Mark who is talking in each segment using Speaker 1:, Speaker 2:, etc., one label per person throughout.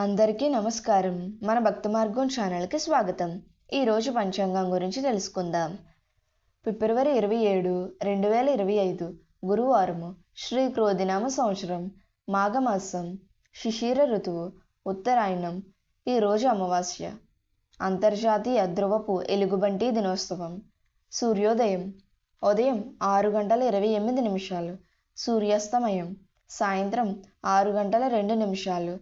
Speaker 1: అందరికీ నమస్కారం. మన భక్త మార్గం ఛానల్కి స్వాగతం. ఈరోజు పంచాంగం గురించి తెలుసుకుందాం. ఫిబ్రవరి ఇరవై ఏడు రెండు వేల ఇరవై ఐదు గురువారము శ్రీ క్రోధినామ సంవత్సరం మాఘమాసం శిశిర ఋతువు ఉత్తరాయణం ఈరోజు అమావాస్య అంతర్జాతీయ ధ్రువపు ఎలుగుబంటి దినోత్సవం సూర్యోదయం ఉదయం ఆరు గంటల ఇరవై ఎనిమిది నిమిషాలు సూర్యాస్తమయం సాయంత్రం ఆరు గంటల రెండు నిమిషాలు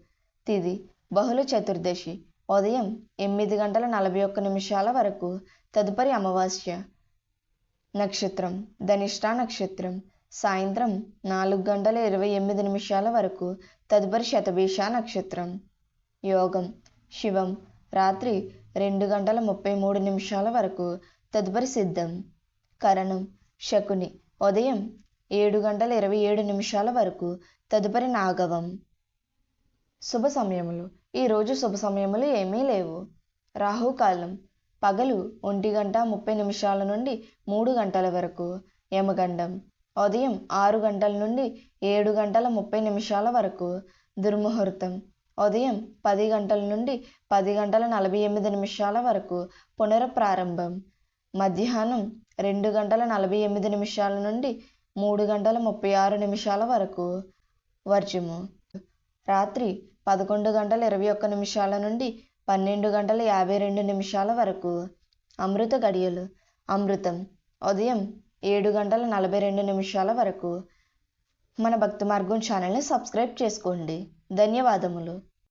Speaker 1: తిది. బహుళ చతుర్దశి. ఉదయం ఎనిమిది గంటల నలభై ఒక్క నిమిషాల వరకు తదుపరి అమావాస్య నక్షత్రం ధనిష్ట నక్షత్రం. సాయంత్రం నాలుగు గంటల ఇరవై ఎనిమిది నిమిషాల వరకు తదుపరి శతభీష నక్షత్రం. యోగం. శివం. రాత్రి రెండు గంటల ముప్పై మూడు నిమిషాల వరకు తదుపరి సిద్ధం. కరణం. శకుని. ఉదయం ఏడు గంటల ఇరవై ఏడు నిమిషాల వరకు తదుపరి నాగవం. శుభ సమయములు. ఈరోజు శుభ సమయములు ఏమీ లేవు. రాహుకాలం. పగలు ఒంటి గంట ముప్పై నిమిషాల నుండి మూడు గంటల వరకు. యమగండం. ఉదయం ఆరు గంటల నుండి ఏడు గంటల ముప్పై నిమిషాల వరకు. దుర్ముహూర్తం. ఉదయం పది గంటల నుండి పది గంటల నలభై ఎనిమిది నిమిషాల వరకు. పునఃప్రారంభం. మధ్యాహ్నం రెండు గంటల నలభై ఎనిమిది నిమిషాల నుండి మూడు గంటల ముప్పై ఆరు నిమిషాల వరకు. వర్జము. రాత్రి పదకొండు గంటల ఇరవై ఒక్క నిమిషాల నుండి పన్నెండు గంటల యాభై రెండు నిమిషాల వరకు. అమృత గడియలు. అమృతం. ఉదయం ఏడు గంటల నలభై రెండు నిమిషాల వరకు. మన భక్తి మార్గం ఛానల్ని సబ్స్క్రైబ్ చేసుకోండి. ధన్యవాదములు.